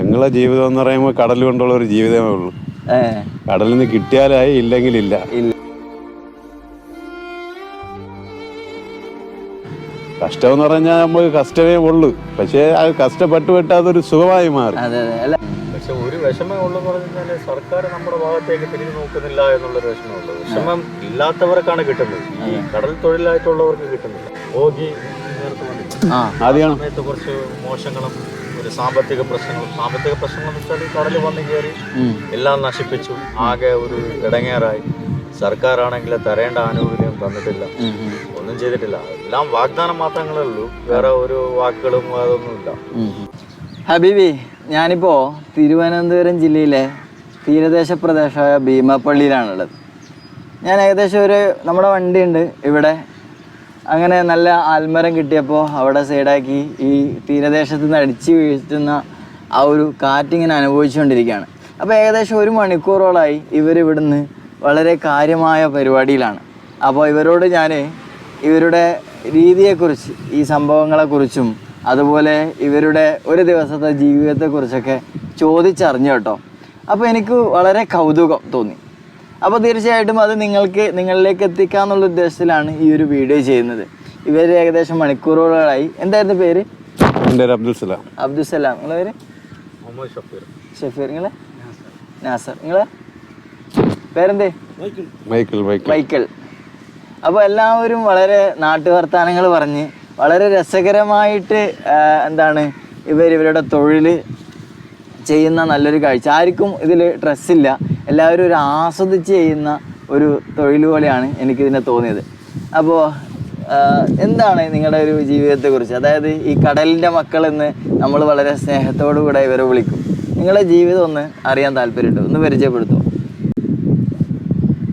ഞങ്ങളെ ജീവിതം എന്ന് പറയുമ്പോൾ കടൽ കൊണ്ടുള്ള ഒരു ജീവിതമേ ഉള്ളൂ. കടലിൽ നിന്ന് കിട്ടിയാലായി ഇല്ലെങ്കിലില്ല ഇല്ല. കഷ്ടം എന്ന് പറഞ്ഞാൽ നമുക്ക് കഷ്ടമേ ഉള്ളൂ. പക്ഷേ അത് കഷ്ടപ്പെട്ട് പെട്ട് അതൊരു സുഖമായി മാറി. അതെ അതെ അല്ല? പക്ഷെ ഒരു വിഷമം ഉള്ളെന്ന് പറഞ്ഞാൽ സർക്കാർ നമ്മുടെ ഭാഗത്തേക്ക് തിരിഞ്ഞു നോക്കുന്നില്ല എന്നുള്ളൊരു വിഷമമുണ്ട്. വിഷമം ഇല്ലാത്തവർക്കാണ് കിട്ടുന്നത്. ഈ കടൽ തൊഴിലായിട്ടുള്ളവർക്ക് കിട്ടുന്നില്ല. ഓഗി നേരത്തെ കുറച്ച് മോശങ്ങളും ഒരു സാമ്പത്തിക പ്രശ്നങ്ങളും സാമ്പത്തിക പ്രശ്നങ്ങൾ എന്ന് വെച്ചാൽ കടൽ വന്ന് കയറി എല്ലാം നശിപ്പിച്ചു. ആകെ ഒരു ഇടങ്ങേറായി. സർക്കാരാണെങ്കിൽ തരേണ്ട ആനുകൂല്യം തന്നിട്ടില്ല. ഒന്നും ചെയ്തിട്ടില്ല. എല്ലാം വാഗ്ദാനം മാത്രങ്ങളേ ഉള്ളൂ. വേറെ ഒരു വാക്കുകളും അതൊന്നുമില്ല ഇല്ല. ഹബീബി ഞാനിപ്പോ തിരുവനന്തപുരം ജില്ലയിലെ തീരദേശ പ്രദേശമായ ഭീമാപ്പള്ളിയിലാണുള്ളത്. ഞാൻ ഏകദേശം ഒരു നമ്മുടെ വണ്ടിയുണ്ട് ഇവിടെ. അങ്ങനെ നല്ല ആൽമരം കിട്ടിയപ്പോൾ അവിടെ സൈഡാക്കി ഈ തീരദേശത്ത് നിന്ന് അടിച്ച് വീഴ്ത്തുന്ന ആ ഒരു കാറ്റിങ്ങനെ അനുഭവിച്ചുകൊണ്ടിരിക്കുകയാണ്. അപ്പോൾ ഏകദേശം ഒരു മണിക്കൂറോളായി ഇവർ ഇവിടുന്ന് വളരെ കാര്യമായ പരിപാടിയിലാണ്. അപ്പോൾ ഇവരോട് ഞാൻ ഇവരുടെ രീതിയെക്കുറിച്ച് ഈ സംഭവങ്ങളെക്കുറിച്ചും അതുപോലെ ഇവരുടെ ഒരു ദിവസത്തെ ജീവിതത്തെക്കുറിച്ചൊക്കെ ചോദിച്ചറിഞ്ഞു കേട്ടോ. അപ്പോൾ എനിക്ക് വളരെ കൗതുകം തോന്നി. അപ്പോൾ തീർച്ചയായിട്ടും അത് നിങ്ങൾക്ക് നിങ്ങളിലേക്ക് എത്തിക്കാന്നുള്ള ഉദ്ദേശത്തിലാണ് ഈ ഒരു വീഡിയോ ചെയ്യുന്നത്. ഇവർ ഏകദേശം മണിക്കൂറുകളായി. എന്തായിരുന്നു പേര്? എന്റെ പേര് അബ്ദുൽ സലാം. അബ്ദുസലാം നിങ്ങളെ പേര്? ഷഫീർ. ഷഫീർ. നിങ്ങളെ? നാസർ. നിങ്ങളെ? പേരെന്തേ? മൈക്കിൾ. Michael Michael. അപ്പോൾ എല്ലാവരും വളരെ നാട്ടുവർത്താനങ്ങൾ പറഞ്ഞ് വളരെ രസകരമായിട്ട് എന്താണ് ഇവർ ഇവരുടെ തൊഴിൽ ചെയ്യുന്ന നല്ലൊരു കാഴ്ച. ആർക്കും ഇതിൽ ഡ്രസ്സില്ല എല്ലാവരും ഒരു ആസ്വദിച്ച് ചെയ്യുന്ന ഒരു തൊഴിൽ പോലെയാണ് എനിക്കിതിനെ തോന്നിയത്. അപ്പോൾ എന്താണ് നിങ്ങളുടെ ഒരു ജീവിതത്തെക്കുറിച്ച്? അതായത് ഈ കടലിന്റെ മക്കളെന്ന് നമ്മൾ വളരെ സ്നേഹത്തോടു കൂടെ ഇവരെ വിളിക്കും. നിങ്ങളുടെ ജീവിതം ഒന്ന് അറിയാൻ താല്പര്യമുണ്ട്? ഒന്ന് പരിചയപ്പെടുത്തുമോ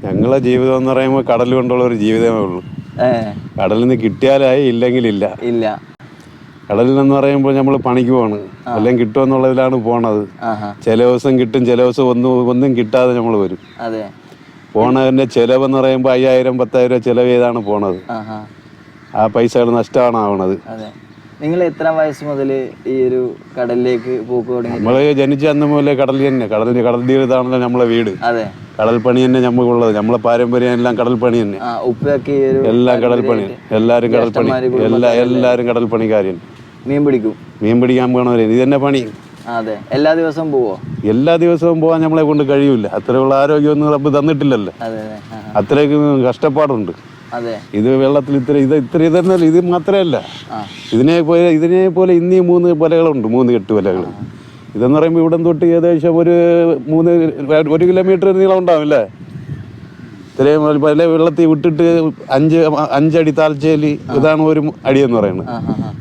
ഞങ്ങളെ ജീവിതം എന്ന് പറയുമ്പോൾ കടൽ കൊണ്ടുള്ള ഒരു ജീവിതമേ ഉള്ളൂ. കടലിൽ നിന്ന് കിട്ടിയാലായി ഇല്ലെങ്കിൽ ഇല്ല. കടലിൽ എന്ന് പറയുമ്പോൾ നമ്മൾ പണിക്ക് പോവാണ്. എല്ലാം കിട്ടുമെന്നുള്ളതിലാണ് പോണത്. ചില ദിവസം കിട്ടും ചില ദിവസം ഒന്നും ഒന്നും കിട്ടാതെ നമ്മൾ വരും. പോണതിന്റെ ചെലവെന്ന് പറയുമ്പോൾ അയ്യായിരം പത്തായിരം ചെലവ് ചെയ്താണ് പോണത്. ആ പൈസകൾ നഷ്ടമാണ് ആവണത്. നിങ്ങൾ എത്ര വയസ്സ് മുതൽ ഈ ഒരു കടലിലേക്ക് പോക്ക് തുടങ്ങി നമ്മൾ ജനിച്ച അന്ന് മുതലേ കടലിൽ തന്നെ. കടലിന്റെ കടൽ തീരത്താണല്ലോ നമ്മളെ വീട്. കടൽ പണി തന്നെ നമുക്കുള്ളത് നമ്മളെ പാരമ്പര്യം എല്ലാം കടൽ പണി തന്നെ. എല്ലാം കടൽ പണി എല്ലാരും കടൽ പണി. എല്ലാ എല്ലാരും കടൽ പണിക്കാരൻ മീൻ പിടിക്കും. മീൻ പിടിക്കാൻ പോകണവരെ ഇത് തന്നെ പണി. അതെ. എല്ലാ ദിവസവും പോവോ? എല്ലാ ദിവസവും പോകാൻ നമ്മളെ കൊണ്ട് കഴിയൂല. അത്രയുള്ള ആരോഗ്യമൊന്നും റബ്ബ് തന്നിട്ടില്ലല്ലോ. അത്രയ്ക്ക് കഷ്ടപ്പാടുണ്ട്. ഇത് വെള്ളത്തിൽ ഇത്ര ഇത് ഇത്ര ഇതെന്നല്ല ഇത് മാത്രമല്ല. ഇതിനെ പോലെ ഇതിനെ പോലെ ഇന്നീ മൂന്ന് വലകളുണ്ട്. മൂന്ന് കെട്ട് വലകൾ. ഇതെന്ന് പറയുമ്പോൾ ഇവിടെ തൊട്ട് ഏകദേശം ഒരു മൂന്ന് ഒരു കിലോമീറ്റർ നീളം ഉണ്ടാവും ഇത്രയും പല വെള്ളത്തിൽ വിട്ടിട്ട് അഞ്ച് അഞ്ചടി താൽച്ചേലി ഇതാണ് ഒരു അടി എന്ന് പറയുന്നത്.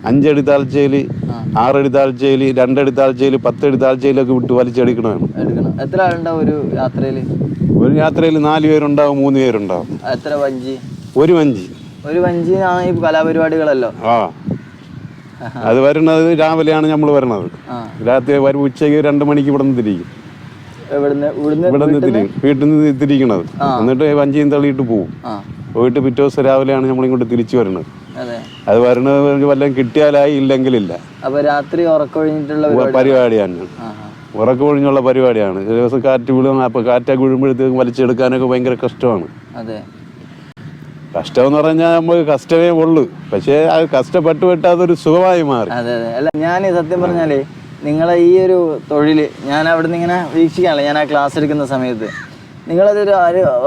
അഞ്ചടി താൽച്ചേലി ആറടി താൽച്ചേലി രണ്ടടി താൽച്ചേലി പത്തടി ഒക്കെ വിട്ട് വലിച്ചെടുക്കണതാണ്. എത്ര ആളുണ്ടാവും ഒരു യാത്രയിൽ ഒരു യാത്രയിൽ നാല് പേരുണ്ടാവും മൂന്ന് പേരുണ്ടാവും. എത്ര വഞ്ചി? ഒരു വഞ്ചി. ഒരു വഞ്ചിനാണ് ഈ കലാപരിപാടികളല്ലോ. ആ. അത് വരുന്നത് രാവിലെയാണ് നമ്മൾ വരണത്. രാത്രി വരും ഉച്ചയ്ക്ക് രണ്ട് മണിക്ക് ഇവിടെ നിന്ന് തിരിക്കും ഇവിടുന്ന് ഇവിടുന്ന് ഇവിടെ വീട്ടിൽ നിന്ന് തിരിക്കണത് എന്നിട്ട് വഞ്ചിയും തള്ളിയിട്ട് പോവും. പോയിട്ട് പിറ്റേ ദിവസം രാവിലെയാണ് നമ്മളിങ്ങോട്ട് തിരിച്ചു വരുന്നത് അതെ. വരണത് വല്ലതും കിട്ടിയാലായി ഇല്ലെങ്കിലില്ല. അപ്പൊ രാത്രി ഉറക്കൊഴിഞ്ഞിട്ടുള്ള പരിപാടി. പരിപാടിയാണ് ആ ആ ഉറക്കം ഒഴിഞ്ഞുള്ള പരിപാടിയാണ്. ഒരു ദിവസം കാറ്റ് വീഴുന്ന അപ്പൊ കാറ്റൊക്കെ വീഴുമ്പോഴത്തേക്കും വലിച്ചെടുക്കാനൊക്കെ ഭയങ്കര കഷ്ടമാണ്. കഷ്ടം എന്ന് പറഞ്ഞാൽ നമുക്ക് കഷ്ടമേ ഉള്ളൂ. പക്ഷേ അത് കഷ്ടപ്പെട്ട് പെട്ട് അതൊരു സുഖമായി മാറി. അതെ അല്ല ഞാൻ സത്യം പറഞ്ഞാലേ നിങ്ങളെ ഈ ഒരു തൊഴിൽ ഞാൻ അവിടെ നിന്ന് ഇങ്ങനെ വീക്ഷിക്കാനല്ല ഞാൻ ആ ക്ലാസ് എടുക്കുന്ന സമയത്ത്. നിങ്ങളതൊരു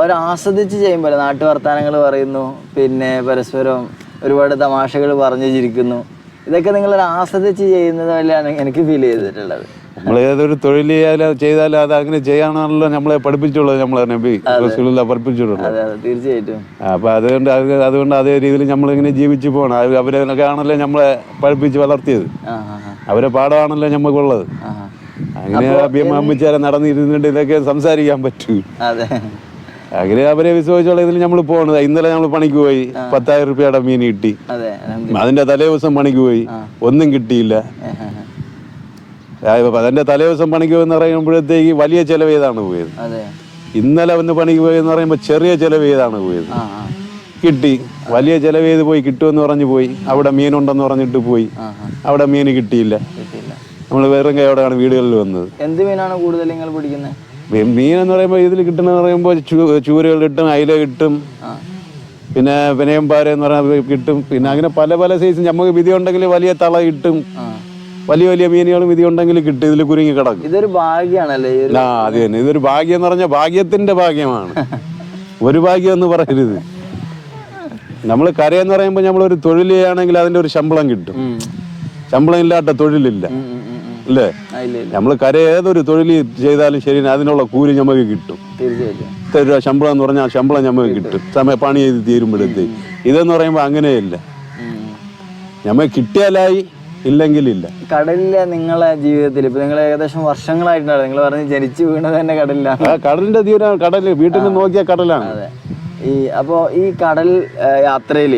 ഒരു ആസ്വദിച്ച് ചെയ്യുമ്പോൾ നാട്ടു വർത്തമാനങ്ങൾ പറയുന്നു പിന്നെ പരസ്പരം ഒരുപാട് തമാശകൾ പറഞ്ഞു ചിരിക്കുന്നു. ഇതൊക്കെ നിങ്ങളൊരു ആസ്വദിച്ച് ചെയ്യുന്നത് പോലെയാണ് എനിക്ക് ഫീൽ ചെയ്തിട്ടുള്ളത്. നമ്മൾ ഏതൊരു തൊഴിൽ ചെയ്താൽ ചെയ്താലും അത് അങ്ങനെ ചെയ്യാനാണല്ലോ നമ്മളെ പഠിപ്പിച്ചുള്ളത് നമ്മളെ നബി റസൂലുള്ള പഠിപ്പിച്ചിട്ടുള്ളത്. തീർച്ചയായിട്ടും. അപ്പൊ അതുകൊണ്ട് അതുകൊണ്ട് അതേ രീതിയിൽ നമ്മളിങ്ങനെ ജീവിച്ചു പോകണം. അവരൊക്കെ ആണല്ലോ നമ്മളെ പഠിപ്പിച്ച് വളർത്തിയത്. അവരെ പാടാണല്ലോ ഞമ്മക്കുള്ളത്. അങ്ങനെ അമ്മച്ചാരെ നടന്നിരുന്നിട്ട് ഇതൊക്കെ സംസാരിക്കാൻ പറ്റൂ. അങ്ങനെ അവരെ വിശ്വസിച്ചുള്ള ഇതിൽ നമ്മൾ പോണത്. ഇന്നലെ നമ്മൾ പണിക്ക് പോയി പത്തായിരം റുപ്യയുടെ മീൻ കിട്ടി. അതെ അതിന്റെ തലേ ദിവസം പണിക്ക് പോയി ഒന്നും കിട്ടിയില്ല. അതിന്റെ തലേ ദിവസം പണിക്ക് പോയെന്ന് പറയുമ്പോഴത്തേക്ക് വലിയ ചെലവ് ചെയ്താണ് പോയത്? ഇന്നലെ വന്ന് പണിക്ക് പോയെന്ന് പറയുമ്പോൾ ചെറിയ ചെലവ് ചെയ്താണ് പോയത്? കിട്ടി. വലിയ ചെലവ് ചെയ്ത് പോയി കിട്ടുമെന്ന് പറഞ്ഞു പോയി. അവിടെ മീനുണ്ടെന്ന് പറഞ്ഞിട്ട് പോയി. അവിടെ മീൻ കിട്ടിയില്ല. നമ്മൾ വെറും കൈയോടെയാണ് വീടുകളിൽ വന്നത്. എന്ത് മീനാണ് കൂടുതൽ നിങ്ങൾ പിടിക്കുന്നത് മീൻ എന്ന് പറയുമ്പോൾ ഇതിൽ കിട്ടുന്ന പറയുമ്പോൾ ചൂരുകൾ കിട്ടും അയില കിട്ടും. പിന്നെ വിനയം പാര എന്ന് പറഞ്ഞാൽ കിട്ടും. പിന്നെ അങ്ങനെ പല പല സൈസ്. നമുക്ക് വിധി ഉണ്ടെങ്കിൽ വലിയ തള കിട്ടും. വലിയ വലിയ മീനുകൾ വിധി ഉണ്ടെങ്കിൽ കിട്ടും. ഇതിൽ കുരുങ്ങി കിടക്കും. ഇതൊരു ഭാഗ്യമാണല്ലേ ആ അത് തന്നെ. ഇതൊരു ഭാഗ്യം എന്ന് പറഞ്ഞാൽ ഭാഗ്യത്തിന്റെ ഭാഗ്യമാണ്. ഒരു ഭാഗ്യം എന്ന് പറയരുത്. നമ്മൾ കരയെന്ന് പറയുമ്പോൾ നമ്മൾ ഒരു തൊഴിൽ ചെയ്യുകയാണെങ്കിൽ അതിന്റെ ഒരു ശമ്പളം കിട്ടും. ശമ്പളം ഇല്ലാത്ത തൊഴിലില്ല. അല്ലേ? നമ്മൾ കര ഏതൊരു തൊഴിൽ ചെയ്താലും ശരി അതിനുള്ള കൂലി നമുക്ക് കിട്ടും. ഇത്ര രൂപ ശമ്പളം എന്ന് പറഞ്ഞാൽ ശമ്പളം നമുക്ക് കിട്ടും. സമയ പണി ചെയ്ത് തീരുമ്പോഴത്തേക്ക്. ഇതെന്ന് പറയുമ്പോൾ അങ്ങനെയല്ല. നമുക്ക് കിട്ടിയാലായി ഇല്ലെങ്കിലില്ല. കടലിലെ നിങ്ങളെ ജീവിതത്തിൽ. ഇപ്പൊ നിങ്ങൾ ഏകദേശം വർഷങ്ങളായിട്ടാണ് നിങ്ങൾ പറഞ്ഞ് ജനിച്ചു വീണത് തന്നെ കടലിലാണ്. കടലിന്റെ തീരം കടൽ. വീട്ടിൽ നിന്ന് നോക്കിയ കടലാണ്. ഈ അപ്പോൾ ഈ കടൽ യാത്രയിൽ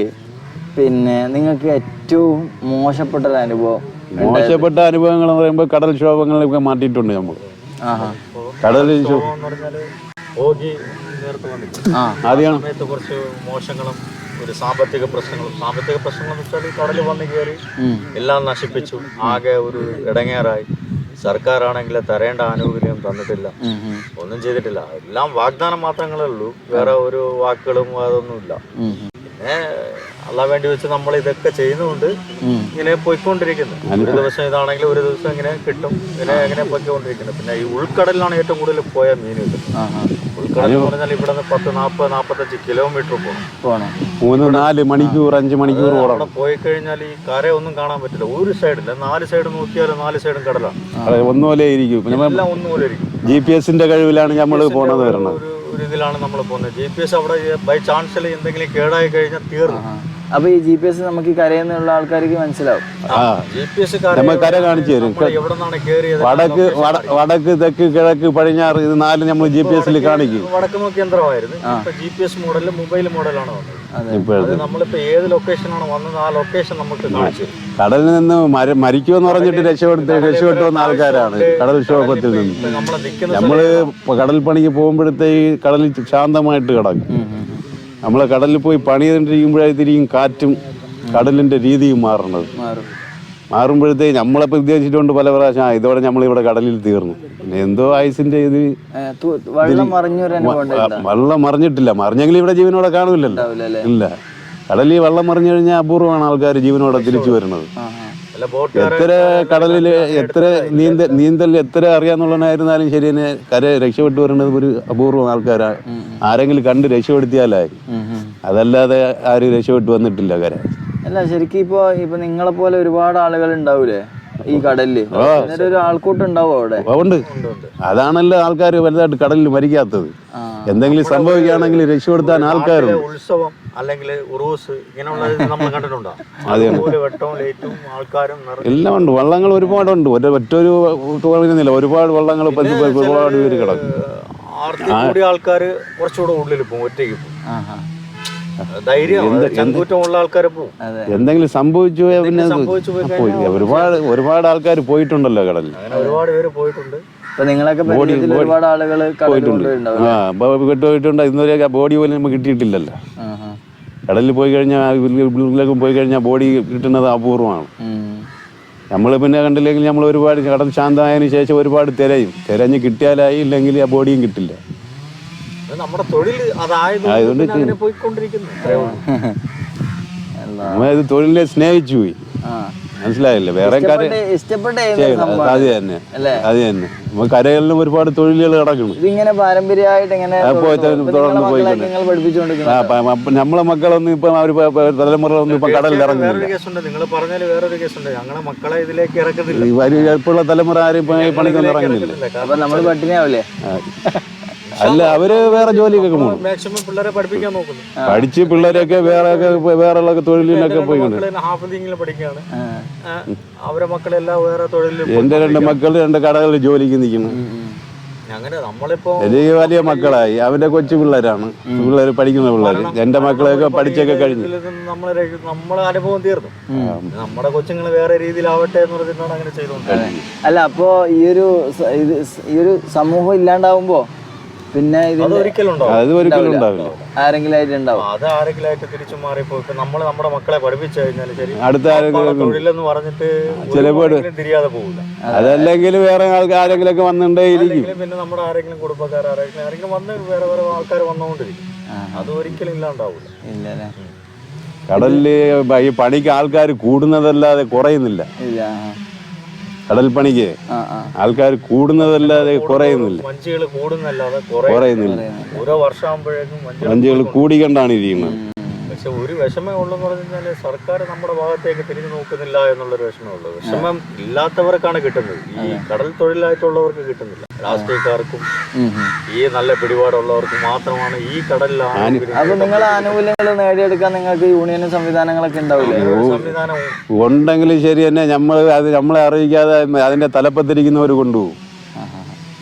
പിന്നെ നിങ്ങൾക്ക് ഏറ്റവും മോശപ്പെട്ട ഒരു അനുഭവം മോശപ്പെട്ട അനുഭവങ്ങൾ എന്ന് പറയുമ്പോൾ കടൽ ക്ഷോഭങ്ങളൊക്കെ മാറ്റിയിട്ടുണ്ട് നമ്മൾ. കടൽ ക്ഷോ- എന്ന് പറഞ്ഞാൽ ഓഗി നേരത്തെ വന്നില്ല ആ. ആദ്യം സമയത്ത് കുറച്ച് മോശങ്ങളും ഒരു സാമ്പത്തിക പ്രശ്നങ്ങളും. സാമ്പത്തിക പ്രശ്നങ്ങൾ എന്ന് വെച്ചാൽ കടൽ വന്ന് കയറി എല്ലാം നശിപ്പിച്ചു. ആകെ ഒരു ഇടങ്ങേറായി. സർക്കാരാണെങ്കിൽ തരേണ്ട ആനുകൂല്യം തന്നിട്ടില്ല. ഒന്നും ചെയ്തിട്ടില്ല. എല്ലാം വാഗ്ദാനം മാത്രങ്ങളേ ഉള്ളൂ. വേറെ ഒരു വാക്കുകളും അതൊന്നുമില്ല. പിന്നെ അല്ല വേണ്ടി വെച്ച് നമ്മൾ ഇതൊക്കെ ചെയ്യുന്നുണ്ട് ഇങ്ങനെ പോയിക്കൊണ്ടിരിക്കുന്നു. ഒരു ദിവസം ഇതാണെങ്കിൽ ഒരു ദിവസം ഇങ്ങനെ കിട്ടും. ഇങ്ങനെ അങ്ങനെ പോയിക്കൊണ്ടിരിക്കുന്നു. പിന്നെ ഈ ഉൾക്കടലിലാണ് ഏറ്റവും കൂടുതൽ പോയ മീൻ കിട്ടുന്നത് ഇവിടെ പത്ത് നാൽപ്പത് നാൽപ്പത്തഞ്ച് കിലോമീറ്റർ പോകണം പോണം? മൂന്ന് നാല് മണിക്കൂർ അഞ്ച് മണിക്കൂർ അവിടെ പോയി കഴിഞ്ഞാൽ ഈ കര ഒന്നും കാണാൻ പറ്റില്ല. ഒരു സൈഡില്ല. നാല് സൈഡ് നോക്കിയാലും നാല് സൈഡും കടലാണ്. ഒന്നുപോലെ ഇരിക്കും. പിന്നെ എല്ലാം ഒന്നുപോലെ ഇരിക്കും. ജി പി എസിന്റെ കഴിവിലാണ് നമ്മൾ പോണത് വരണം ഒരു ഇതിലാണ് നമ്മൾ പോകുന്നത്. ജി പി എസ് അവിടെ ബൈ ചാൻസിൽ എന്തെങ്കിലും കേടായി കഴിഞ്ഞാൽ തീർന്നു. അപ്പൊ ഈ ജി പി എസ് നമുക്ക് ഈ കരയിൽ നിന്നുള്ള ആൾക്കാർക്ക് മനസ്സിലാവും. നമ്മൾ കര കാണിച്ചു തരും. വടക്ക് വടക്ക് തെക്ക് കിഴക്ക് പടിഞ്ഞാറ് ഇത് നാല് നമ്മൾ ജി പി എസിൽ കാണിക്കും. വടക്ക് നോക്കി യന്ത്രമായിരുന്നു. ഇപ്പൊ ജി പി എസ് മോഡലിൽ മൊബൈൽ മോഡലാണ് വന്നത്. നമ്മളിപ്പോ ഏത് ലൊക്കേഷനാണ് വന്നത്? ആ ലൊക്കേഷൻ നമുക്ക് കാണിച്ചു കടലിൽ നിന്ന് മര മരിക്കുമെന്ന് പറഞ്ഞിട്ട് രക്ഷപ്പെടുത്ത രക്ഷപ്പെട്ടു വന്ന ആൾക്കാരാണ് കടൽ ക്ഷോഭത്തിൽ നിന്ന്. നമ്മൾ കടൽ പണിക്ക് പോകുമ്പോഴത്തേ കടലിൽ ശാന്തമായിട്ട് കിടക്കും. നമ്മൾ കടലിൽ പോയി പണി ചെയ്തിരിക്കുമ്പോഴായിരിക്കും കാറ്റും കടലിന്റെ രീതിയും മാറുന്നത്. മാറും. മാറുമ്പോഴത്തേക്ക് നമ്മളെ ഉദ്ദേശിച്ചുകൊണ്ട് പല പ്രാവശ്യം ആ ഇതോടെ നമ്മളിവിടെ കടലിൽ തീർന്നു. പിന്നെ എന്തോ ആയുസിന്റെ ഇത് വെള്ളം മറിഞ്ഞിട്ടില്ല. മറിഞ്ഞെങ്കിൽ ഇവിടെ ജീവനോടെ കാണില്ലല്ലോ. ഇല്ല. കടലിൽ വെള്ളം മറിഞ്ഞു കഴിഞ്ഞാൽ അപൂർവമാണ് ആൾക്കാർ ജീവനോടെ തിരിച്ചു വരുന്നത്. എത്ര കടലിൽ എത്ര നീന്തൽ നീന്തൽ എത്ര അറിയാന്നുള്ളവനായിരുന്നാലും ശരി തന്നെ കര രക്ഷപ്പെട്ടു വരേണ്ടത് ഒരു അപൂർവം ആൾക്കാരാണ് ആരെങ്കിലും കണ്ട് രക്ഷപ്പെടുത്തിയാലായി. അതല്ലാതെ ആരും രക്ഷപ്പെട്ടു വന്നിട്ടില്ല കര. അല്ല ശരിക്കും ഇപ്പൊ ഇപ്പൊ നിങ്ങളെ പോലെ ഒരുപാട് ആളുകൾ ഉണ്ടാവൂലേ? ഈ കടലിൽ. ഒരു ആൾക്കൂട്ടം ഉണ്ടാവും അവിടെ? ഉണ്ട്. അതാണല്ലോ ആൾക്കാർ വലുതായിട്ട് കടലിൽ മരിക്കാത്തത്. എന്തെങ്കിലും സംഭവിക്കുകയാണെങ്കിൽ രക്ഷപ്പെടുത്താൻ ആൾക്കാരുണ്ട്. ഉത്സവം അല്ലെങ്കിൽ ഉറൂസ് ഇങ്ങനെയുള്ള നമ്മൾ കണ്ടിട്ടുണ്ടോ? വെട്ടവും ലൈറ്റും ആൾക്കാരും എല്ലാം ഉണ്ട്. വള്ളങ്ങൾ ഒരുപാടുണ്ട്. ഒരു ഒറ്റൊരു തോന്നുന്നില്ല ഒരുപാട് വള്ളങ്ങൾ ഒരുപാട് പേര് കിടക്കും. കൂടി ആൾക്കാർ കുറച്ചുകൂടെ ഉള്ളിൽ പോകും ഒറ്റയ്ക്ക് പോകും. എന്തെങ്കിലും സംഭവിച്ചു പിന്നെ ഒരുപാട് ഒരുപാട് ആൾക്കാർ പോയിട്ടുണ്ടല്ലോ കടലിൽ ഒരുപാട് പേര് പോയിട്ടുണ്ട്. നിങ്ങളൊക്കെ ഒരുപാട് ആളുകൾ കൊണ്ടുപോയിട്ടുണ്ടാവും ആ വിട്ടുപോയിട്ടുണ്ട് ഇന്നുവരെ ബോഡി പോലും നമുക്ക് കിട്ടിയിട്ടില്ലല്ലോ. ആഹാ. കടലിൽ പോയി കഴിഞ്ഞാൽ ഉള്ളിലേക്ക് പോയി കഴിഞ്ഞാൽ ബോഡി കിട്ടുന്നത് അപൂർവമാണ്. നമ്മൾ പിന്നെ കണ്ടില്ലെങ്കിൽ നമ്മൾ ഒരുപാട് കടൽ ശാന്തമായതിനു ശേഷം ഒരുപാട് തിരയും. തിരഞ്ഞ് കിട്ടിയാലായി ഇല്ലെങ്കിൽ ആ ബോഡിയും കിട്ടില്ല. നമ്മുടെ തൊഴിൽ അതായത് തൊഴിലിനെ സ്നേഹിച്ചു പോയി. മനസ്സിലായില്ലേ? വേറെ അത് തന്നെ. അല്ലേ? അത് തന്നെ. നമ്മൾ കരകളിലും ഒരുപാട് തൊഴിലുകൾ കിടക്കുന്നു ഇതിങ്ങനെ പാരമ്പര്യമായിട്ട് ഇങ്ങനെ പോയി തുടർന്ന് തുടർന്ന് നിങ്ങളെ മക്കളെ പോയിക്കൊണ്ട്. നിങ്ങൾ പഠിപ്പിച്ചുകൊണ്ടിരിക്കുന്നത് ആ പ- പ- നമ്മളെ മക്കളൊന്നും ഇപ്പം അവർ തലമുറ ഒന്നും ഇപ്പം കടലിൽ ഇറങ്ങുന്നില്ല നിങ്ങൾ പറഞ്ഞാൽ വേറൊരു കേസുണ്ട്. ഞങ്ങളെ മക്കളെ ഇതിലേക്ക് ഇറക്കുന്നില്ല ഈ വലിയ ഇപ്പോഴുള്ള തലമുറ ആരും പണിക്കൊന്നും ഇറങ്ങുന്നില്ല. നമ്മൾ പട്ടിണിയാവില്ലേ? അല്ല അവർ വേറെ ജോലിക്കൊക്കെ പോകും മാക്സിമം പിള്ളേരെ പഠിപ്പിക്കാൻ നോക്കുന്നു. പഠിച്ച് പിള്ളേരൊക്കെ വേറെ വേറെ തൊഴിലിനൊക്കെ പോയിക്കൊണ്ട്. എന്റെ ഹാഫിലിംഗിൽ പഠിക്കുകയാണ്. അവരെ മക്കളെല്ലാം വേറെ തൊഴിലിൽ എന്റെ രണ്ട് മക്കൾ രണ്ട് കടകളിൽ ജോലിക്ക് നിൽക്കുന്നു. വലിയ വലിയ മക്കളായി. അവന്റെ കൊച്ചു പിള്ളേരാണ്. പിള്ളേർ പഠിക്കുന്ന പിള്ളേർ എന്റെ മക്കളെയൊക്കെ പഠിച്ചൊക്കെ കഴിഞ്ഞു. നമ്മളെ നമ്മളെ അനുഭവം തീർന്നു. നമ്മുടെ കൊച്ചുങ്ങൾ വേറെ രീതിയിലാവട്ടെ എന്ന് പറഞ്ഞിട്ടാണ് അങ്ങനെ ചെയ്തോണ്ട് അല്ല അപ്പോ ഈ ഒരു ഈ ഒരു സമൂഹം ഇല്ലാണ്ടാവുമ്പോ പിന്നെ ഇത് അത് ഒരിക്കലും ഉണ്ടാവില്ല. ആരെങ്കിലും ആയിട്ട് ഉണ്ടാവും. അത് ആരെങ്കിലായിട്ട് തിരിച്ചു മാറിപ്പോ നമ്മൾ നമ്മുടെ മക്കളെ പഠിപ്പിച്ചു കഴിഞ്ഞാൽ ശരി. അടുത്ത തൊഴിലെന്ന് പറഞ്ഞിട്ട് ചിലപ്പോൾ ഒരുപാടെങ്കിലും തിരിയാതെ പോകില്ല അതല്ലെങ്കിൽ വേറെ ആരെങ്കിലും ഒക്കെ വന്നിട്ടേ ഇരിക്കും പിന്നെ നമ്മുടെ ആരെങ്കിലും കുടുംബക്കാർ ആരെങ്കിലും ആരെങ്കിലും വന്ന് വേറെ വേറെ ആൾക്കാർ വന്നുകൊണ്ടിരിക്കും. അത് ഒരിക്കലും ഇല്ലാണ്ടാവില്ല കടലിൽ ഈ പണിക്ക് ആൾക്കാർ കൂടുന്നതല്ലാതെ കുറയുന്നില്ല. ഇല്ല കടൽ പണിക്ക് ആ ആ. ആൾക്കാർ കൂടുന്നതല്ലാതെ കുറയുന്നില്ല. വഞ്ചികൾ കൂടുന്നല്ലാതെ കുറയുന്നില്ല. ഓരോ വർഷമാകുമ്പോഴേക്കും വഞ്ചികൾ കൂടിക്കൊണ്ടാണ് ഇരിക്കുന്നത്. പക്ഷെ ഒരു വിഷമേ ഉള്ളെന്ന് പറഞ്ഞു കഴിഞ്ഞാൽ സർക്കാർ നമ്മുടെ ഭാഗത്തേക്ക് തിരിഞ്ഞു നോക്കുന്നില്ല എന്നുള്ളൊരു വിഷമേ ഉള്ളൂ. വിഷമം ഇല്ലാത്തവർക്കാണ് കിട്ടുന്നത്. ഈ കടൽ തൊഴിലായിട്ടുള്ളവർക്ക് കിട്ടുന്നില്ല. രാഷ്ട്രീയക്കാർക്കും. ഈ നല്ല പിടിപാടുള്ളവർക്ക് മാത്രമാണ് ഈ കടലിലാണ് അപ്പൊ നിങ്ങൾ ആനുകൂല്യങ്ങൾ നേടിയെടുക്കാൻ നിങ്ങൾക്ക് യൂണിയനും സംവിധാനങ്ങളൊക്കെ ഉണ്ടാവില്ലേ? ഒരു ഉണ്ടെങ്കിൽ ഉണ്ടെങ്കിലും ശരി തന്നെ നമ്മൾ അത് നമ്മളെ അറിയിക്കാതെ അതിന്റെ തലപ്പത്തിരിക്കുന്നവർ കൊണ്ടുപോകും.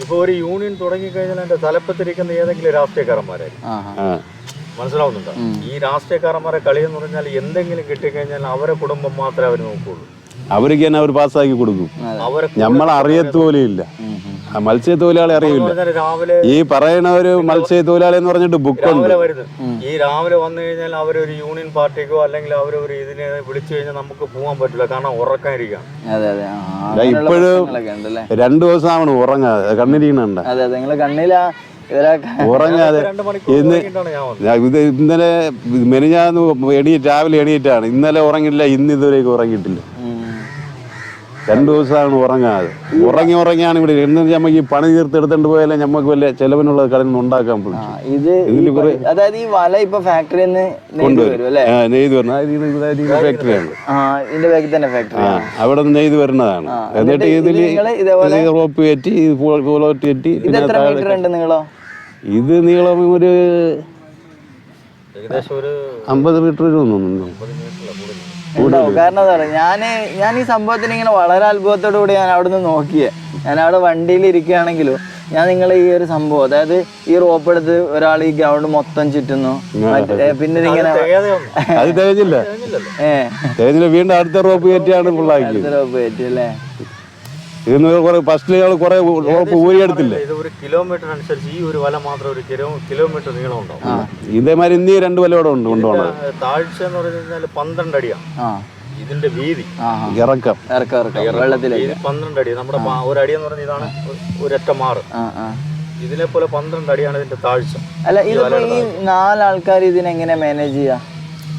ഇപ്പൊ ഒരു യൂണിയൻ തുടങ്ങിക്കഴിഞ്ഞാൽ അതിന്റെ തലപ്പത്തിരിക്കുന്ന ഏതെങ്കിലും രാഷ്ട്രീയക്കാരന്മാരായിരിക്കും. മനസ്സിലാവുന്നുണ്ടോ. ഈ രാഷ്ട്രീയക്കാരന്മാരെ കളി എന്ന് പറഞ്ഞാൽ എന്തെങ്കിലും കിട്ടിക്കഴിഞ്ഞാൽ അവരെ കുടുംബം മാത്രമേ അവർ നോക്കുള്ളൂ അവർക്ക് തന്നെ അവർ പാസ്സാക്കി കൊടുക്കും. അവരെ നമ്മൾ അറിയത്തോലും ഇല്ല. മത്സ്യത്തൊഴിലാളി അറിയില്ല. ഈ പറയണ ഒരു മത്സ്യത്തൊഴിലാളി എന്ന് പറഞ്ഞിട്ട് ബുക്ക് ഉണ്ട്. വരുന്നത്. ഈ രാവിലെ വന്നു കഴിഞ്ഞാൽ അവർ ഒരു യൂണിയൻ പാർട്ടിക്കോ അല്ലെങ്കിൽ അവരൊരു ഇതിനെ വിളിച്ചു കഴിഞ്ഞാൽ നമുക്ക് പോകാൻ പറ്റില്ല. കാരണം ഉറക്കം ഇരിക്കാം അതെ അതെ. ആ, ദാ അങ്ങനെയുള്ള ഇപ്പോഴും രണ്ടു ദിവസം ആവണം ഉറങ്ങാതെ കണ്ണിരിക്കണണ്ട അതെ അതെ. നിങ്ങളെ കണ്ണിലാ ഇവരെ ഉറങ്ങാതെ രണ്ട് മണിക്കൂർ ഇന്ന് ഇന്നലെ മെനിഞ്ഞാന്ന് എണീറ്റ് രാവിലെ എണീറ്റാണ്. ഇന്നലെ ഉറങ്ങില്ല ഇന്ന് ഇതുവരേക്കും ഉറങ്ങിയിട്ടില്ല. രണ്ടു ദിവസമാണ് ഉറങ്ങാതെ. ഉറങ്ങി ഉറങ്ങിയാണ് ഇവിടെ എന്ന് നമുക്ക് ഈ പണി തീർത്തെടുത്തോണ്ട് പോയാലേ നമുക്ക് വല്ല ചെലവിനുള്ള കടലിൽ ഉണ്ടാക്കാൻ പറ്റും. ഇത് അതായത് ഈ വല ഇപ്പൊ ഫാക്ടറിയിൽ നിന്ന് നെയ്ത് ഫാക്ടറിയാണ് ആ ഇതിന്റെ ബാക്കിൽ തന്നെ ഫാക്ടറി അവിടെ നിന്ന് നെയ്ത് വരുന്നതാണ്. എന്നിട്ട് ഇതിൽ ഇതിൽ റോപ്പ് കയറ്റി ഇത് പോലോട്ട് കയറ്റി പിന്നെ താഴെ ഇത് നീളം ഒരു ഏകദേശം ഒരു അമ്പത് മീറ്റർ തോന്നുന്നു. ഉണ്ടാവും. കാരണം എന്താ പറയുക ഞാൻ ഞാൻ ഈ സംഭവത്തിന് ഇങ്ങനെ വളരെ അത്ഭുതത്തോടു കൂടി ഞാൻ അവിടെ നിന്ന് നോക്കിയേ. ഞാൻ അവിടെ വണ്ടിയിൽ ഇരിക്കുകയാണെങ്കിലും ഞാൻ നിങ്ങളെ ഈ ഒരു സംഭവം അതായത് ഈ റോപ്പ് എടുത്ത് ഒരാൾ ഈ ഗ്രൗണ്ട് മൊത്തം ചുറ്റുന്നു. പിന്നെ ഇങ്ങനെ അത് തികഞ്ഞില്ല. ഏ. തികഞ്ഞില്ല. വീണ്ടും അടുത്ത റോപ്പ് കയറ്റിയാണ് അടുത്ത റോപ്പ് കയറ്റി അല്ലേ? ഇന്ന് കുറെ ഫസ്റ്റിൽ ഞങ്ങൾ കുറെ ഉറപ്പ് ഊരിയെടുത്തില്ല? ഇത് ഒരു കിലോമീറ്റർ അനുസരിച്ച് ഈ ഒരു വല മാത്രം ഒരു കിലോ കിലോമീറ്റർ നീളം ഉണ്ടാവും ഇതേമാതിരി ഇന്നീ രണ്ട് വലയോടെ ഉണ്ട് കൊണ്ടുപോകണം താഴ്ച എന്ന് പറഞ്ഞു കഴിഞ്ഞാൽ പന്ത്രണ്ട് അടിയാണ് ആ. ഇതിന്റെ വീതി. ഇറക്കം. ഇറക്കം ഇറക്കം. വെള്ളത്തിലേക്ക് പന്ത്രണ്ട് അടി. നമ്മുടെ ഒരു അടി എന്ന് പറഞ്ഞാൽ ഇതാണ് ഒരൊറ്റ മാറ് ഇതിനെ പോലെ പന്ത്രണ്ട് അടിയാണ് ഇതിന്റെ താഴ്ച. അല്ല ഇതിപ്പോ ഈ നാലാൾക്കാർ ഇതിനെങ്ങനെ മാനേജ് ചെയ്യാ?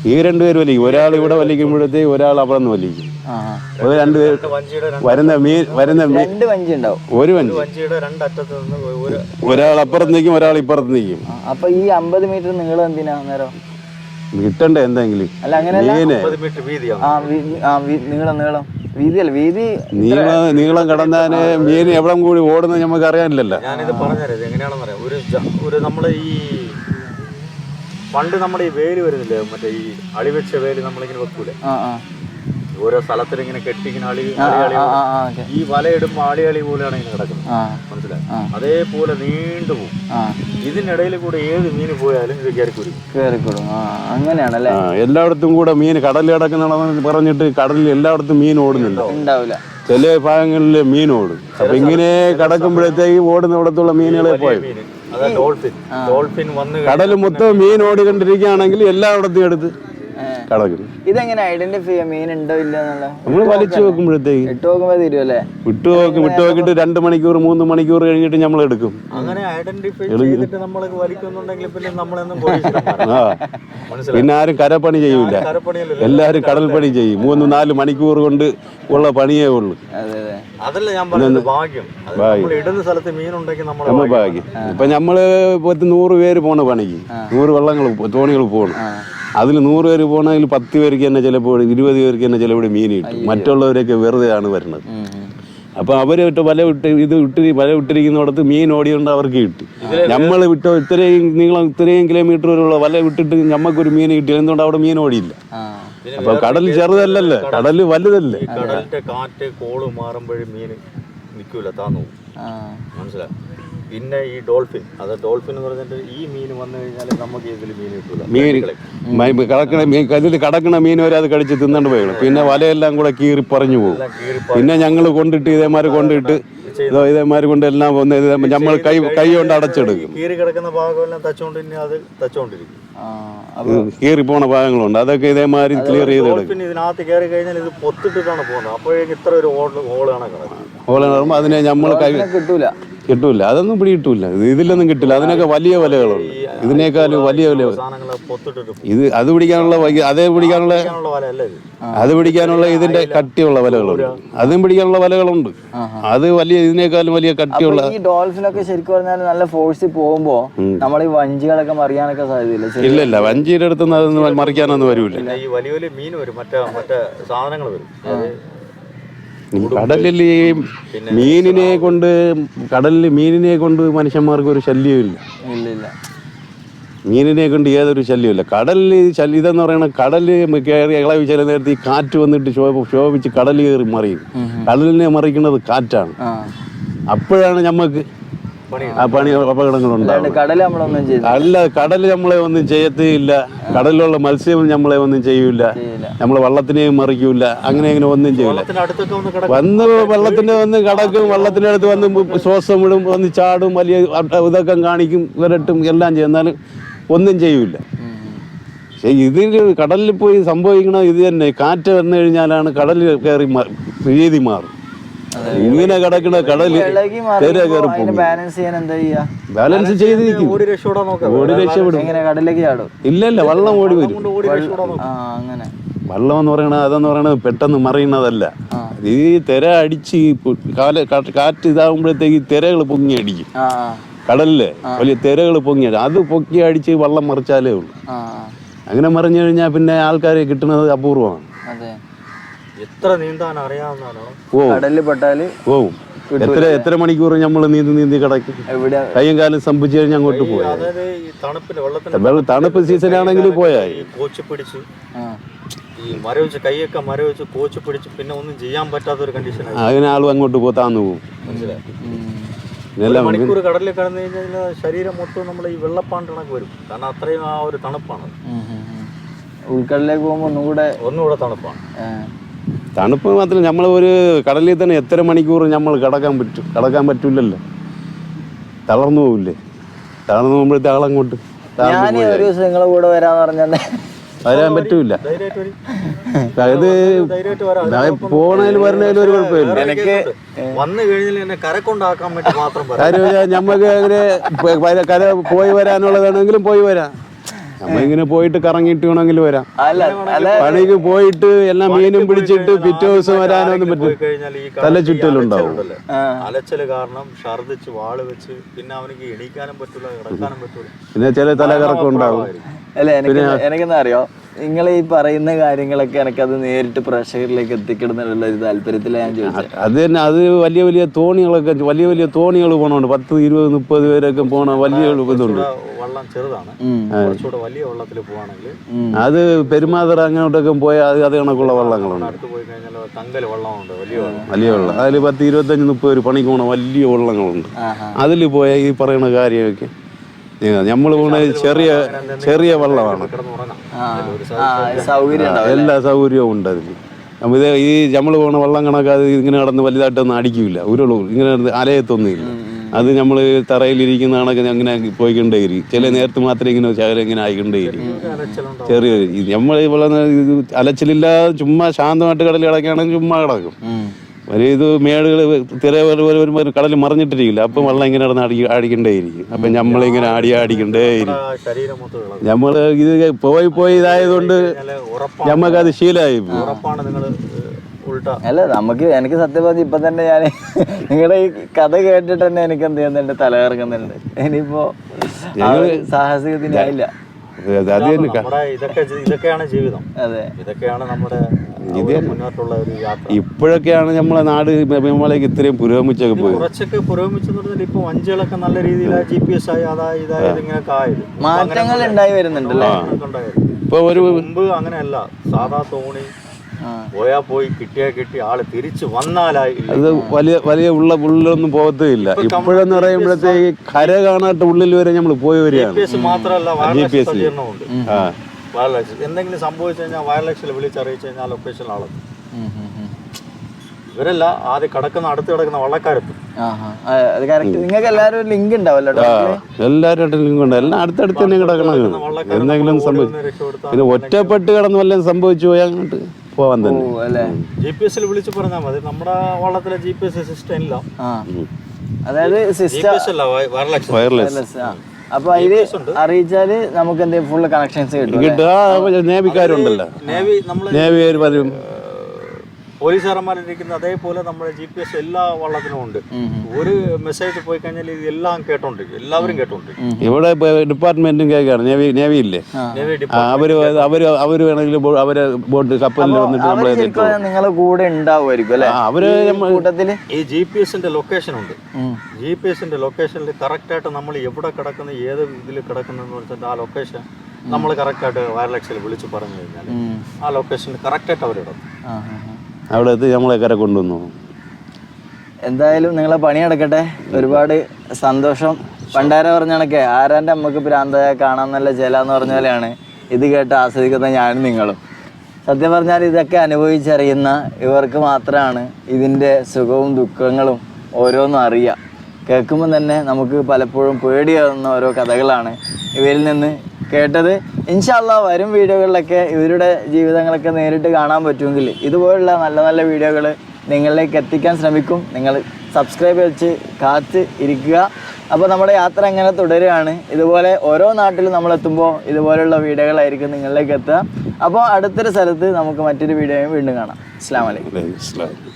ഈ രണ്ടുപേര് വലിക്കും. ഒരാൾ ഇവിടെ വലിക്കുമ്പോഴത്തേക്ക് ഒരാൾ അവിടെ നിന്ന് വലിക്കും. ഒരു രണ്ടുപേർ വരുന്ന മീൻ വരുന്ന മീൻ രണ്ട് വഞ്ചി ഉണ്ടാവും. ഒരു വഞ്ചി. ഒരാൾ അപ്പുറത്ത് നിൽക്കും ഒരാൾ ഇപ്പുറത്ത് നിൽക്കും. അപ്പൊ ഈ അമ്പത് മീറ്റർ നീളം എന്തിനാ നേരം കിട്ടണ്ടേ എന്തെങ്കിലും? അല്ല അങ്ങനെ മീന്. മീറ്റർ വീതിയാണ്. ആ വീ- ആ നീളം നീളം. വീതിയല്ല വീതി നീളം നീളം കടന്നാൽ മീൻ എവിടം കൂടി ഓടുന്നത് നമുക്ക് അറിയാനില്ലല്ലോ ഞാനിത് പറഞ്ഞുതരാം. എങ്ങനെയാണെന്ന് പറയാം ഒരു ഒരു നമ്മുടെ ഈ പണ്ട് നമ്മുടെ ഈ വേര് വരുന്നില്ലേ? മറ്റേ ഈ അളിവെച്ച വേര് നമ്മളിങ്ങനെ വെക്കൂലേ? ആ ആ. ഓരോ സ്ഥലത്തിൽ ഇങ്ങനെ കെട്ടി ഇങ്ങനെ അളി ആ അളി ഈ വലയിടുമ്പോൾ അളി അളി പോലെയാണ് ഇങ്ങനെ കിടക്കുന്നത്. മനസ്സിലായി? അതേപോലെ നീണ്ടു പോകും. ഇതിനിടയിൽ കൂടെ ഏത് മീൻ പോയാലും ഇത് കയറിക്കൂടും. അങ്ങനെയാണല്ലേ? എല്ലായിടത്തും കൂടെ മീൻ കടലിൽ കിടക്കുന്നതാണെന്ന് പറഞ്ഞിട്ട് കടലിൽ എല്ലായിടത്തും മീൻ ഓടുന്നില്ല. ഉണ്ടാവില്ല. ചില ഭാഗങ്ങളിൽ മീൻ ഓടും. അപ്പൊ ഇങ്ങനെ കിടക്കുമ്പോഴത്തേക്ക് ഓടുന്ന ഇവിടത്തുള്ള മീനുകളെ പോയി. ഡോൾഫിൻ. ഡോൾഫിൻ വന്ന് കടൽ മൊത്തം മീൻ ഓടിക്കൊണ്ടിരിക്കുകയാണെങ്കിൽ എല്ലായിടത്തും എടുത്ത്. കടക്കും. ഇതെങ്ങനെ ഐഡന്റിഫൈ ചെയ്യാം? മീൻ ഉണ്ടോ ഇല്ല നമ്മൾ വലിച്ചു നോക്കുമ്പോഴത്തേക്ക് ഇട്ട് നോക്കുമ്പോ തീരുമല്ലേ വിട്ടു നോക്കി വിട്ടു നോക്കിട്ട് രണ്ട് മണിക്കൂർ മൂന്ന് മണിക്കൂർ കഴിഞ്ഞിട്ട് നമ്മൾ എടുക്കും. അങ്ങനെ ഐഡന്റിഫൈ ചെയ്തിട്ട് നമ്മൾ വലിക്കുന്നുണ്ടെങ്കിൽ പിന്നെ നമ്മളെന്നും പോലീസിലാണ് ആ. മനസ്സിലായി? പിന്നെ ആരും കരപ്പണി ചെയ്യൂല. എല്ലാരും എല്ലാവരും കടൽ പണി ചെയ്യും. മൂന്ന് നാല് മണിക്കൂർ കൊണ്ട് ഉള്ള പണിയേ ഉള്ളൂ. അതെ അതെ. അതല്ല ഞാൻ പറഞ്ഞത് ഭാഗ്യം. നമ്മൾ ഇടുന്ന സ്ഥലത്ത് മീനുണ്ടെങ്കിൽ നമ്മൾ ഭാഗ്യം. ഇപ്പൊ നമ്മൾ പത്ത് നൂറ് പേര് പോണ പണിക്ക്. നൂറ് വള്ളങ്ങൾ തോണികൾ പോകണം അതിൽ നൂറ് പേര് പോകണമെങ്കിൽ പത്ത് പേർക്ക് തന്നെ ചിലപ്പോൾ ഇരുപത് പേർക്ക് തന്നെ ചിലപ്പോൾ മീൻ കിട്ടും. മറ്റുള്ളവരൊക്കെ വെറുതെയാണ് വരുന്നത്. അപ്പോൾ അവർ വിട്ട് വല വിട്ട് ഇത് വിട്ട് വല വിട്ടിരിക്കുന്നിടത്ത് മീൻ ഓടിയോണ്ട് അവർക്ക് കിട്ടി. നമ്മൾ വിട്ടോ ഇത്രയും നീളം ഇത്രയും കിലോമീറ്റർ വരെയുള്ള വല വിട്ടിട്ട് നമുക്കൊരു മീൻ കിട്ടി. എന്തുകൊണ്ട് അവിടെ മീൻ ഓടിയില്ല? അപ്പൊ കടൽ ചെറുതല്ലല്ലേ. കടൽ വലുതല്ലേ? കടലിന്റെ കാറ്റ് കോൾ മാറുമ്പോഴും മീൻ നിൽക്കൂല താന്നു ആ. മനസ്സിലായി? പിന്നെ ഈ ഡോൾഫിൻ. അത് ഡോൾഫിൻ എന്ന് പറഞ്ഞിട്ട് ഈ മീൻ വന്നു കഴിഞ്ഞാൽ നമുക്ക് ഇതിൽ മീൻ കിട്ടില്ല മീൻ കടക്കണ മീൻ കല്ലിൽ കടക്കണ മീൻ വരെ അത് കടിച്ച് തിന്നണ്ട് പോയി പിന്നെ വലയെല്ലാം കൂടെ കീറി പറഞ്ഞു പോകും. പിന്നെ ഞങ്ങൾ കൊണ്ടിട്ട് ഇതേമാര് കൊണ്ടിട്ട് ചെയ്ത്. ഇതേമാര് കൊണ്ട് എല്ലാം വന്ന് നമ്മൾ കൈ കൈ കൊണ്ട് അടച്ചെടുക്കും. കീറി കിടക്കുന്ന ഭാഗമെല്ലാം തച്ചുകൊണ്ട് ഇനി അത് തച്ചുകൊണ്ടിരിക്കും അപ്പൊ കീറി പോണ ഭാഗങ്ങളുണ്ട്. അതൊക്കെ ഇതേമാതിരി ക്ലിയർ ചെയ്തെടുക്കും പിന്നെ ഇതിനകത്ത് കയറി കഴിഞ്ഞാൽ ഇത് പൊത്തിട്ടിട്ടാണ് പോകുന്നത്. അപ്പോഴേക്കും ഇത്ര ഒരു ഹോൾ ഹോളാണ് പറയുമ്പോൾ അതിനെ നമ്മൾ കൈ കിട്ടൂല. കിട്ടൂല. അതൊന്നും പിടി കിട്ടൂല. ഇതിലൊന്നും കിട്ടില്ല അതിനൊക്കെ വലിയ വിലകളുണ്ട്. ഇതിനേക്കാളും വലിയ വില. ഇത് അത് പിടിക്കാനുള്ള അതേ പിടിക്കാനുള്ള അത് പിടിക്കാനുള്ള ഇതിന്റെ കട്ടിയുള്ള വലകളുണ്ട്. അതും പിടിക്കാനുള്ള വലകളുണ്ട്. അത് വലിയ ഇതിനേക്കാളും വലിയ കട്ടിയുള്ള ഈ ഡോൾഫിനൊക്കെ ശരിക്കും പറഞ്ഞാൽ നല്ല ഫോഴ്സിൽ പോകുമ്പോ നമ്മൾ ഈ വഞ്ചികളൊക്കെ മറിയാനൊക്കെ സാധ്യതയില്ല? ഇല്ല ഇല്ല. വഞ്ചിയുടെ അടുത്തൊന്നും അതൊന്നും മറിക്കാനൊന്നും വരൂല. ഈ വലിയ വലിയ മീൻ വരും. മറ്റേ മറ്റേ സാധനങ്ങൾ വരും. കടലിൽ ഈ മീനിനെ കൊണ്ട് കടലിൽ മീനിനെ കൊണ്ട് മനുഷ്യന്മാർക്ക് ഒരു ശല്യമില്ല ഇല്ല ഇല്ല. മീനിനെ കൊണ്ട് ഏതൊരു ശല്യമില്ല കടലിൽ ശല്യം ഇതെന്ന് പറയുന്നത് കടലിൽ കയറി ഇളവി ചില നേരത്ത് ഈ കാറ്റ് വന്നിട്ട് ശോഭ ശോഭിച്ച് കടൽ കയറി മറിയും. കടലിനെ മറിക്കുന്നത് കാറ്റാണ്. അപ്പോഴാണ് നമുക്ക് പണി കടൽ നമ്മളൊന്നും ചെയ്തു അല്ല കടൽ നമ്മളെ ഒന്നും ചെയ്യത്തില്ല. കടലിലുള്ള മത്സ്യം നമ്മളെ ഒന്നും ചെയ്യൂല. നമ്മൾ വള്ളത്തിനെയും മറിക്കൂല. അങ്ങനെ അങ്ങനെ ഒന്നും ചെയ്യൂല. വന്ന് വെള്ളത്തിന്റെ വന്ന് കടക്കും. വള്ളത്തിന്റെ അടുത്ത് വന്ന് ശ്വാസം വിടും വന്ന് ചാടും വലിയ ഇതൊക്കെ കാണിക്കും വിരട്ടും എല്ലാം ചെയ്യും. എന്നാലും ഒന്നും ചെയ്യൂല. പക്ഷെ ഇതിൽ കടലിൽ പോയി സംഭവിക്കണ ഇത് തന്നെ. കാറ്റ് വന്നു കഴിഞ്ഞാലാണ് കടലിൽ കയറി രീതി മാറും. ഇങ്ങനെ അതിന് പോകും. ബാലൻസ് ചെയ്യാൻ എന്താ ചെയ്യാ? ബാലൻസ് ചെയ്തിരിക്കും. ഓടി രക്ഷപ്പെടും. കടലിലേക്ക് ചാടും? ഇല്ല ഇല്ല വെള്ളം ഓടി വരും. അങ്ങനെ. വെള്ളം എന്ന് പറയണത് അതെന്ന് പറയണത് പെട്ടെന്ന് മറിയുന്നതല്ല. ഈ തിര അടിച്ച് കാല കാറ്റ് ഇതാകുമ്പോഴത്തേക്ക് ഈ തിരകൾ പൊങ്ങി അടിക്കും. കടലിൽ വലിയ തിരകൾ പൊങ്ങി അടിക്കും. അത് പൊക്കി അടിച്ച് വെള്ളം മറിച്ചാലേ ഉള്ളൂ. അങ്ങനെ മറിഞ്ഞു കഴിഞ്ഞാൽ പിന്നെ ആൾക്കാരെ കിട്ടുന്നത് അപൂർവമാണ്. എത്ര നീന്താൻ അറിയാവുന്നതാണോ പോവും കടലിൽ പെട്ടാൽ പോവും എത്ര എത്ര മണിക്കൂർ നമ്മൾ നീന്തി നീന്തി കിടക്കും? എവിടെ കയ്യും കാലം സംഭവിച്ചു കഴിഞ്ഞാൽ അങ്ങോട്ട് പോയി അതായത് ഈ തണുപ്പിന് വെള്ളത്തിന് വെള്ളം തണുപ്പ് സീസൺ ആണെങ്കിൽ പോയാൽ കോച്ച് പിടിച്ച് ഈ മരവിച്ച് കൈയൊക്കെ മരവിച്ച് കോച്ച് പിടിച്ച് പിന്നെ ഒന്നും ചെയ്യാൻ പറ്റാത്ത ഒരു കണ്ടീഷൻ അങ്ങനെ ആളും അങ്ങോട്ട് പോകാൻ താന്നു പോകും മണിക്കൂർ കടലിൽ കടന്നു കഴിഞ്ഞാൽ ശരീരം മൊത്തം നമ്മൾ ഈ വെള്ളപ്പാണ്ട് കണക്ക് വരും. കാരണം അത്രയും ആ ഒരു തണുപ്പാണ്. ഉൾക്കടലിലേക്ക് പോകുമ്പോ ഒന്നുകൂടെ ഒന്നുകൂടെ തണുപ്പാണ്. തണുപ്പ് മാത്രം നമ്മൾ ഒരു കടലിൽ തന്നെ എത്ര മണിക്കൂർ നമ്മൾ കിടക്കാൻ പറ്റും? കിടക്കാൻ പറ്റൂലല്ലോ. തളർന്നു പോവില്ലേ? തളർന്നു പോകുമ്പോഴത്തെ ആളങ്ങോട്ട് ഞാൻ ഒരു ദിവസം നിങ്ങളെ കൂടെ വരാന്ന് പറഞ്ഞെ വരാൻ പറ്റൂല. ഞാൻ പോണേലും വരണേലും ഒരു കുഴപ്പമില്ല. എനിക്ക് വന്നു കഴിഞ്ഞാൽ എന്നെ കരക്കൊണ്ടാക്കാൻ വേണ്ടി മാത്രം പറയാം കാര്യം വെച്ചാൽ ഞമ്മക്ക് അങ്ങനെ കര പോയി വരാനുള്ളതാണെങ്കിലും പോയി വരാം. നമ്മ ഇങ്ങനെ പോയിട്ട് കറങ്ങിയിട്ട് വേണമെങ്കിൽ വരാം. പണിക്ക് പോയിട്ട് എല്ലാം മീനും പിടിച്ചിട്ട് പിറ്റേ ദിവസം വരാനൊന്നും പറ്റും കഴിഞ്ഞാൽ ഈ തല ചുറ്റലുണ്ടാവും. അലച്ചൽ കാരണം ഛർദിച്ച് വാൾ വെച്ച് പിന്നെ അവനക്ക് എണീക്കാനും പറ്റൂല കിടക്കാനും പറ്റൂല. പിന്നെ ചില തലകറക്കം ഉണ്ടാവും. അല്ല എനിക്ക് എനിക്കെന്താ അറിയോ? നിങ്ങൾ ഈ പറയുന്ന കാര്യങ്ങളൊക്കെ എനിക്കത് നേരിട്ട് പ്രേക്ഷകരിലേക്ക് എത്തിക്കിടുന്നുള്ള ഒരു താല്പര്യത്തിലാണ് ഞാൻ ചോദിച്ചത് അത് തന്നെ അത് വലിയ വലിയ തോണികളൊക്കെ വലിയ വലിയ തോണികൾ പോണുണ്ട്. പത്ത് ഇരുപത് മുപ്പത് പേരൊക്കെ പോണ വലിയ ഇതുണ്ട്. ഇവിടെ വള്ളം ചെറുതാണ്. ഉം. കുറച്ചുകൂടെ വലിയ വെള്ളത്തിൽ പോവാണെങ്കിൽ ഉം. അത് പെരുമാതറ അങ്ങോട്ടൊക്കെ പോയാൽ അത് അത് കണക്കുള്ള വള്ളങ്ങളുണ്ട്. അടുത്ത് പോയി കഴിഞ്ഞാൽ തങ്കൽ വെള്ളമുണ്ട് വലിയ വെള്ളം. വലിയ വെള്ളം. അതിൽ പത്ത് ഇരുപത്തഞ്ച് മുപ്പത് പേര് പണിക്ക് പോണ വലിയ വള്ളങ്ങളുണ്ട്. അതിൽ പോയാൽ ഈ പറയുന്ന കാര്യമൊക്കെ നമ്മൾ പോണ ചെറിയ ചെറിയ വള്ളമാണ്. എല്ലാ സൗകര്യവും ഉണ്ട് അതിൽ ഇത് ഈ നമ്മൾ പോണ വള്ളം കണക്ക് അത് ഇങ്ങനെ കിടന്ന് വലുതായിട്ടൊന്നും അടിക്കില്ല ഉരുളൂ ഇങ്ങനെ അലയത്തൊന്നും അലയത്തൊന്നുമില്ല അത് നമ്മൾ തറയിലിരിക്കുന്ന കണക്ക് അങ്ങനെ പോയിക്കൊണ്ടേയിരിക്കും ചില നേരത്ത് മാത്രമേ ഇങ്ങനെ ശകലം ഇങ്ങനെ ആയിക്കൊണ്ടേയിരിക്കും ചെറിയ നമ്മൾ ഈ ഇവിടെ അലച്ചിലില്ലാതെ ചുമ്മാ ശാന്തമായിട്ട് കടലിൽ കിടക്കുകയാണെങ്കിൽ ചുമ്മാ കിടക്കും. ഒരു ഇത് മേടുകൾ തിര വരുമ്പോൾ കടൽ കടലിൽ മറിഞ്ഞിട്ടിരിക്കില്ല. അപ്പം വെള്ളം ഇങ്ങനെ നടന്ന് അടി അടിക്കണ്ടേയിരിക്കും. അപ്പം നമ്മളിങ്ങനെ ആടി ആടിക്കണ്ടേയിരിക്കും നമ്മൾ ഇത് പോയി പോയി ഇതായതുകൊണ്ട് അത് ഞമ്മക്കത് ശീലമായി അല്ല നമുക്ക് എനിക്ക് സത്യം പറഞ്ഞ ഇപ്പൊ തന്നെ ഞാൻ നിങ്ങളുടെ ഈ കഥ കേട്ടിട്ട് തന്നെ എനിക്ക് എന്ത് ചെയ്യുന്നുണ്ട്? തലകറങ്ങുന്നുണ്ട്. ഇനിയിപ്പോ ആ ഇതൊക്കെയാണ് ജീവിതം. അതെ. ഇതൊക്കെയാണ് നമ്മുടെ മുന്നോട്ടുള്ള ഒരു യാത്ര. ഇപ്പോഴൊക്കെയാണ് നമ്മളെ നാട് നമ്മളേക്ക് ഇത്രയും പുരോഗമിച്ചൊക്കെ പോയത്. കുറച്ചൊക്കെ പുരോഗമിച്ചെന്ന് പറഞ്ഞാൽ ഇപ്പൊ വഞ്ചികളൊക്കെ നല്ല രീതിയിൽ ജി പി എസ് ആയി അതായത് ഇതായത് ഇങ്ങനെയൊക്കെ ആയത്. മാറ്റങ്ങൾ ഉണ്ടായി വരുന്നുണ്ടല്ലേ? ഇപ്പൊ ഒരു മുമ്പ് അങ്ങനെയല്ല. സാധാ തോണി. പോയാ പോയി കിട്ടിയാ കിട്ടി ആൾ തിരിച്ചു വന്നാലായി. അത് വലിയ വലിയ ഉള്ള ഉള്ളിലൊന്നും പോകത്തുമില്ല ഇപ്പോഴെന്ന് പറയുമ്പോഴത്തേക്ക് കര കാണാത്ത ഉള്ളിൽ വരെ നമ്മൾ പോയി വരികയാണ്. GPS മാത്രമല്ല എന്തെങ്കിലും സംഭവിച്ചു കഴിഞ്ഞാൽ വയർലക്ഷൻ വിളിച്ചറിയിച്ചു കഴിഞ്ഞാൽ ലൊക്കേഷൻ ആളെത്തും. ഇവരല്ല ആദ്യം കിടക്കുന്ന അടുത്ത് കിടക്കുന്ന വള്ളക്കാരെത്തും. ആഹാ. അത് കറക്റ്റ് നിങ്ങൾക്ക് എല്ലാവരും ലിങ്ക് ഉണ്ടാവല്ലോ ഡോക്ടറെ ലിങ്ക് ഉണ്ട്. എല്ലാം അടുത്തടുത്ത് തന്നെ കിടക്കണം എന്തെങ്കിലും സംഭവിച്ചു പിന്നെ ഒറ്റപ്പെട്ട് കിടന്ന് വല്ലതും സംഭവിച്ചു പോയാൽ അങ്ങോട്ട്. പോവാൻ തന്നെ. ഓ അല്ലേ? ജി പി എസിൽ വിളിച്ച് പറഞ്ഞാൽ മതി. നമ്മുടെ വള്ളത്തിലെ ജി പി എസ് സിസ്റ്റം ഇല്ല. ആ. അതായത് സിസ്റ്റം വയർലെസ് വയർലെസ് അപ്പൊ അതിൽ അറിയിച്ചാൽ നമുക്ക് എന്തെങ്കിലും ഫുള്ള് കണക്ഷൻസ് കിട്ടും കിട്ടുക നേവിക്കാരുണ്ടല്ലോ. നേവി നമ്മൾ നേവി വരും പോലീസുകാരന്മാരിരിക്കുന്ന അതേപോലെ നമ്മുടെ ജി പി എസ് എല്ലാ വള്ളത്തിനും ഉണ്ട്. ഒരു മെസ്സേജ് പോയി കഴിഞ്ഞാൽ ഇത് എല്ലാം കേട്ടോണ്ടിരിക്കും എല്ലാവരും കേട്ടോണ്ടിരിക്കും ഇവിടെ ഡിപ്പാർട്ട്മെന്റും കേൾക്കാണ്. നേവി നേവി ഇല്ലേ? അവർ അവർ അവർ വേണമെങ്കിൽ അവർ ബോട്ട് കപ്പലിൽ വന്നിട്ട് നമ്മളെ നിങ്ങളെ കൂടെ ഉണ്ടാവുമായിരിക്കും അല്ലെ? അവർ കൂട്ടത്തിൽ? ഈ ജി പി എസിന്റെ ലൊക്കേഷൻ ഉണ്ട്. ജി പി എസിന്റെ ലൊക്കേഷനിൽ കറക്റ്റ് ആയിട്ട് നമ്മൾ എവിടെ കിടക്കുന്ന ഏത് ഇതിൽ കിടക്കുന്നെന്ന് വെച്ചാൽ ആ ലൊക്കേഷൻ നമ്മൾ കറക്റ്റായിട്ട് വയർലെക്സിൽ വിളിച്ച് പറഞ്ഞു കഴിഞ്ഞാൽ ആ ആ ലൊക്കേഷനിൽ കറക്റ്റായിട്ട് അവരിടും. അവിടെ എത്തി നമ്മളെ കര കൊണ്ടുവന്നു. എന്തായാലും നിങ്ങളെ പണി നടക്കട്ടെ. ഒരുപാട് സന്തോഷം. പണ്ടാര പറഞ്ഞ കണക്കെ ആരാന്റെ അമ്മയ്ക്ക് പ്രാന്തയ കാണാൻ നല്ല ജല എന്ന് പറഞ്ഞ പോലെയാണ്. ഇത് കേട്ട് ആസ്വദിക്കുന്ന ഞാനും നിങ്ങളും. സത്യം പറഞ്ഞാൽ ഇതൊക്കെ അനുഭവിച്ചറിയുന്ന ഇവർക്ക് മാത്രമാണ് ഇതിന്റെ സുഖവും ദുഃഖങ്ങളും ഓരോന്നും അറിയുക കേൾക്കുമ്പോൾ തന്നെ നമുക്ക് പലപ്പോഴും പേടിയാകുന്ന ഓരോ കഥകളാണ്. ഇവരിൽ നിന്ന് കേട്ടത്. ഇൻഷാല്ല വരും വീഡിയോകളിലൊക്കെ ഇവരുടെ ജീവിതങ്ങളൊക്കെ നേരിട്ട് കാണാൻ പറ്റുമെങ്കിൽ ഇതുപോലുള്ള നല്ല നല്ല വീഡിയോകൾ നിങ്ങളിലേക്ക് എത്തിക്കാൻ ശ്രമിക്കും. നിങ്ങൾ സബ്സ്ക്രൈബ് വെച്ച് കാത്ത് ഇരിക്കുക. അപ്പോൾ നമ്മുടെ യാത്ര അങ്ങനെ തുടരുകയാണ്? ഇതുപോലെ ഓരോ നാട്ടിലും നമ്മൾ എത്തുമ്പോൾ ഇതുപോലുള്ള വീഡിയോകളായിരിക്കും നിങ്ങളിലേക്ക് എത്തുക. അപ്പോൾ അടുത്തൊരു സ്ഥലത്ത് നമുക്ക് മറ്റൊരു വീഡിയോയും വീണ്ടും കാണാം. അസ്സാം വലൈക്കും